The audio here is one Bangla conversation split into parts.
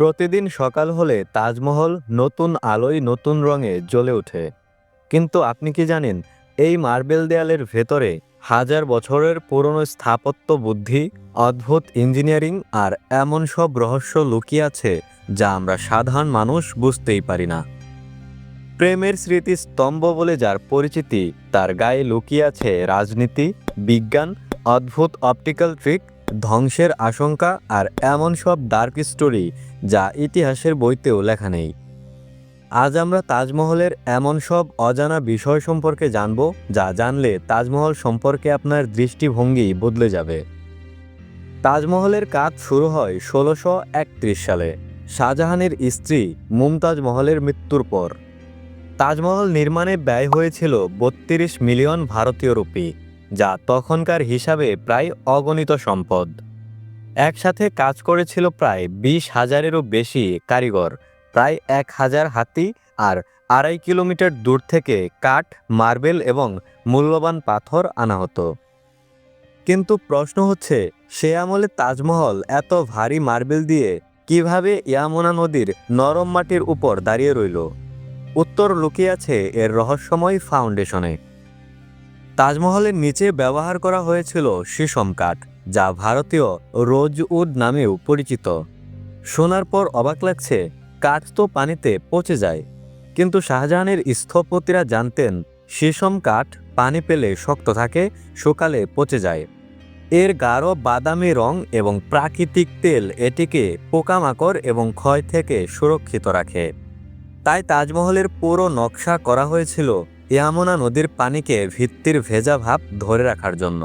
প্রতিদিন সকাল হলে তাজমহল নতুন আলোয় নতুন রঙে জ্বলে ওঠে। কিন্তু আপনি কি জানেন, এই মার্বেল দেয়ালের ভেতরে হাজার বছরের পুরনো স্থাপত্য বুদ্ধি, অদ্ভুত ইঞ্জিনিয়ারিং আর এমন সব রহস্য লুকিয়ে আছে যা আমরা সাধারণ মানুষ বুঝতেই পারি না। প্রেমের স্মৃতি স্তম্ভ বলে যার পরিচিতি, তার গায়ে লুকিয়ে আছে রাজনীতি, বিজ্ঞান, অদ্ভুত অপটিক্যাল ট্রিক ধ্বংসের আশঙ্কা আর এমন সব ডার্ক স্টোরি যা ইতিহাসের বইতেও লেখা নেই। আজ আমরা তাজমহলের এমন সব অজানা বিষয় সম্পর্কে জানব, যা জানলে তাজমহল সম্পর্কে আপনার দৃষ্টিভঙ্গি বদলে যাবে। তাজমহলের কাজ শুরু হয় ষোলোশো সালে। শাহজাহানের স্ত্রী মুমতাজ মহলের মৃত্যুর পর। তাজমহল নির্মাণে ব্যয় হয়েছিল বত্রিশ মিলিয়ন ভারতীয় রুপি। যা তখনকার হিসাবে প্রায় অগণিত সম্পদ। একসাথে কাজ করেছিল প্রায় বিশ হাজারেরও বেশি কারিগর, প্রায় এক হাজার হাতি আর আড়াই কিলোমিটার দূর থেকে কাঠ, মার্বেল এবং মূল্যবান পাথর আনা হতো। কিন্তু প্রশ্ন হচ্ছে, সে আমলে তাজমহল এত ভারী মার্বেল দিয়ে কীভাবে ইয়ামুনা নদীর নরম মাটির উপর দাঁড়িয়ে রইল? উত্তর লুকিয়ে আছে এর রহস্যময় ফাউন্ডেশনে। তাজমহলের নিচে ব্যবহার করা হয়েছিল শিশম কাঠ, যা ভারতীয় রোজউড নামেও পরিচিত। শোনার পর অবাক লাগছে, কাঠ তো পানিতে পচে যায়। কিন্তু শাহজাহানের স্থপতিরা জানতেন, শিশম কাঠ পানি পেলে শক্ত থাকে সকালে পচে যায়। এর গাঢ় বাদামি রং এবং প্রাকৃতিক তেল এটিকে পোকামাকড় এবং ক্ষয় থেকে সুরক্ষিত রাখে। তাই তাজমহলের পুরো নকশা করা হয়েছিল ইয়ামুনা নদীর পানিকে ভিত্তির ভেজা ভাব ধরে রাখার জন্য।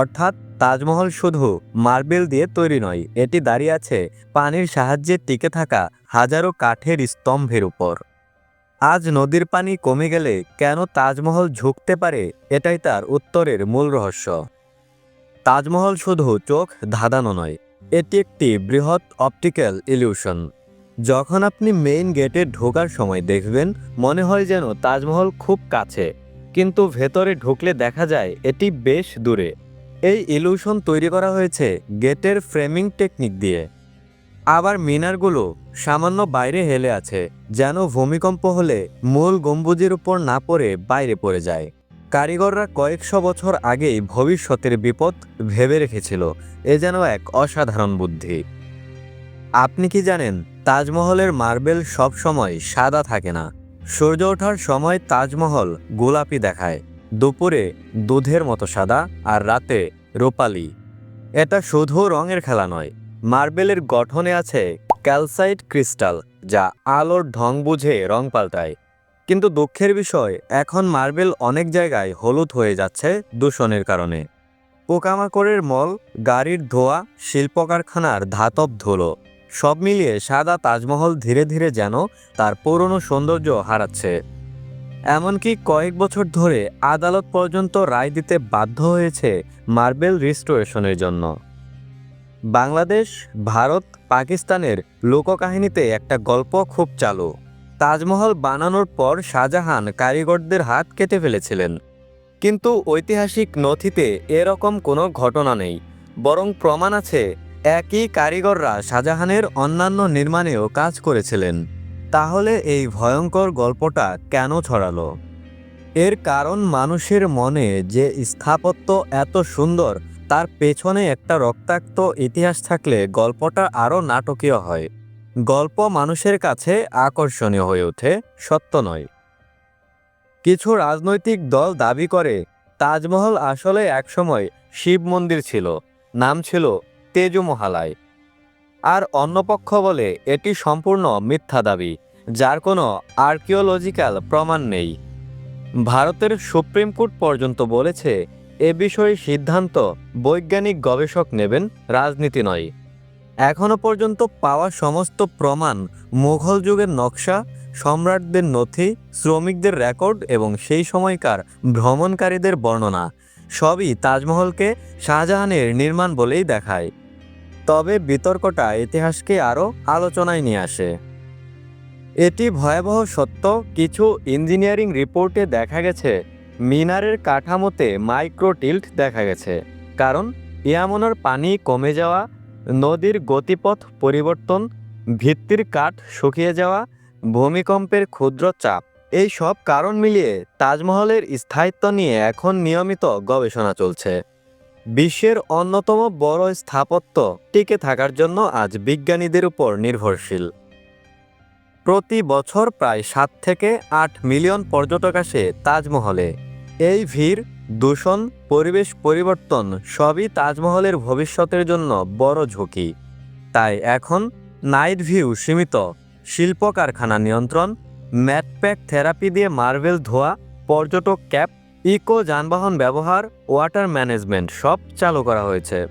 অর্থাৎ তাজমহল শুধু মার্বেল দিয়ে তৈরি নয়, এটি দাঁড়িয়ে আছে পানির সাহায্যে টিকে থাকা হাজারো কাঠের স্তম্ভের উপর। আজ নদীর পানি কমে গেলে কেন তাজমহল ঝুঁকতে পারে, এটাই তার উত্তরের মূল রহস্য। তাজমহল শুধু চোখ ধাঁধানো নয়, এটি একটি বৃহৎ অপটিক্যাল ইলিউশন। যখন আপনি মেইন গেটে ঢোকার সময় দেখবেন, মনে হয় যেন তাজমহল খুব কাছে। কিন্তু ভেতরে ঢুকলে দেখা যায় এটি বেশ দূরে। এই ইলিউশন তৈরি করা হয়েছে গেটের ফ্রেমিং টেকনিক দিয়ে। আবার মিনারগুলো সামান্য বাইরে হেলে আছে, যেন ভূমিকম্প হলে মূল গম্বুজের উপর না পড়ে বাইরে পড়ে যায়। কারিগররা কয়েকশো বছর আগেই ভবিষ্যতের বিপদ ভেবে রেখেছিল, এ যেন এক অসাধারণ বুদ্ধি। আপনি কি জানেন তাজমহলের মার্বেল সব সময় সাদা থাকে না। সূর্য ওঠার সময় তাজমহল গোলাপি দেখায়। দুপুরে দুধের মতো সাদা আর রাতে রূপালি। এটা শুধু রঙের খেলা নয়, মার্বেলের গঠনে আছে ক্যালসাইট ক্রিস্টাল, যা আলোর ঢং বুঝে রং পাল্টায়। কিন্তু দুঃখের বিষয়, এখন মার্বেল অনেক জায়গায় হলুদ হয়ে যাচ্ছে দূষণের কারণে। পোকামাকড়ের মল, গাড়ির ধোয়া শিল্প কারখানার ধাতব ধুলো। সব মিলিয়ে সাদা তাজমহল ধীরে ধীরে যেন তার পুরনো সৌন্দর্য হারাচ্ছে। এমনকি কয়েক বছর ধরে আদালত পর্যন্ত রায় দিতে বাধ্য হয়েছে মার্বেল রিস্টোরেশনের জন্য। বাংলাদেশ, ভারত, পাকিস্তানের লোককাহিনীতে একটা গল্প খুব চালু। তাজমহল বানানোর পর শাহজাহান কারিগরদের হাত কেটে ফেলেছিলেন। কিন্তু ঐতিহাসিক নথিতে এরকম কোনো ঘটনা নেই, বরং প্রমাণ আছে একই কারিগররা শাহজাহানের অন্যান্য নির্মাণেও কাজ করেছিলেন। তাহলে এই ভয়ঙ্কর গল্পটা কেন ছড়ালো? এর কারণ মানুষের মনে যে স্থাপত্য এত সুন্দর, তার পেছনে একটা রক্তাক্ত ইতিহাস থাকলে গল্পটা আরও নাটকীয় হয়। গল্প মানুষের কাছে আকর্ষণীয় হয়ে ওঠে, সত্য নয়। কিছু রাজনৈতিক দল দাবি করে, তাজমহল আসলে একসময় শিব মন্দির ছিল, নাম ছিল তেজুমহালায়। আর অন্য পক্ষ বলে এটি সম্পূর্ণ মিথ্যা দাবি, যার কোনো আর্কিওলজিক্যাল প্রমাণ নেই। ভারতের সুপ্রিম কোর্ট পর্যন্ত বলেছে, এ বিষয়ে সিদ্ধান্ত বৈজ্ঞানিক গবেষক নেবেন, রাজনীতি নয়। এখনও পর্যন্ত পাওয়া সমস্ত প্রমাণ, মুঘল যুগের নকশা, সম্রাটদের নথি, শ্রমিকদের রেকর্ড এবং সেই সময়কার ভ্রমণকারীদের বর্ণনা, সবই তাজমহলকে শাহজাহানের নির্মাণ বলেই দেখায়। তবে বিতর্কটা ইতিহাসকে আরও আলোচনায় নিয়ে আসে। এটি ভয়াবহ সত্য, কিছু ইঞ্জিনিয়ারিং রিপোর্টে দেখা গেছে, মিনারের কাঠামোতে মাইক্রোটিল্ট দেখা গেছে, কারণ ইয়ামনার পানি কমে যাওয়া, নদীর গতিপথ পরিবর্তন, ভিত্তির কাঠ শুকিয়ে যাওয়া, ভূমিকম্পের ক্ষুদ্র চাপ, এই সব কারণ মিলিয়ে তাজমহলের স্থায়িত্ব নিয়ে এখন নিয়মিত গবেষণা চলছে। বিশ্বের অন্যতম বড় স্থাপত্য টিকে থাকার জন্য আজ বিজ্ঞানীদের উপর নির্ভরশীল। প্রতি বছর প্রায় সাত থেকে আট মিলিয়ন পর্যটক আসে তাজমহলে। এই ভিড়, দূষণ, পরিবেশ পরিবর্তন সবই তাজমহলের ভবিষ্যতের জন্য বড় ঝুঁকি। তাই এখন নাইট ভিউ সীমিত শিল্প কারখানা নিয়ন্ত্রণ, ম্যাটপ্যাক থেরাপি দিয়ে মার্বেল ধোয়া, পর্যটক ক্যাপ ইকো যানবাহন ব্যবহার, ওয়াটার ম্যানেজমেন্ট সব চালু করা হয়েছে।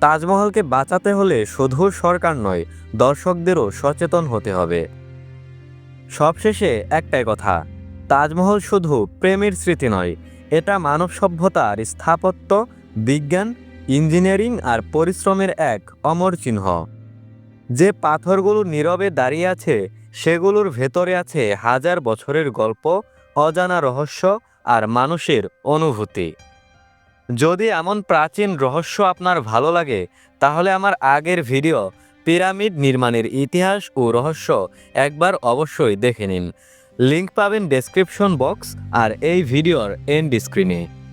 তাজমহলকে বাঁচাতে হলে শুধু সরকার নয়, দর্শকদেরও সচেতন হতে হবে। সবশেষে একটাই কথা, তাজমহল শুধু প্রেমের স্মৃতি নয়, এটা মানব সভ্যতার স্থাপত্য, বিজ্ঞান, ইঞ্জিনিয়ারিং আর পরিশ্রমের এক অমর চিহ্ন। যে পাথরগুলো নীরবে দাঁড়িয়ে আছে, সেগুলোর ভেতরে আছে হাজার বছরের গল্প, অজানা রহস্য আর মানুষের অনুভূতি। যদি এমন প্রাচীন রহস্য আপনার ভালো লাগে, তাহলে আমার আগের ভিডিও পিরামিড নির্মাণের ইতিহাস ও রহস্য একবার অবশ্যই দেখে নিন। লিঙ্ক পাবেন ডেসক্রিপশন বক্স আর এই ভিডিওর এন্ড স্ক্রিনে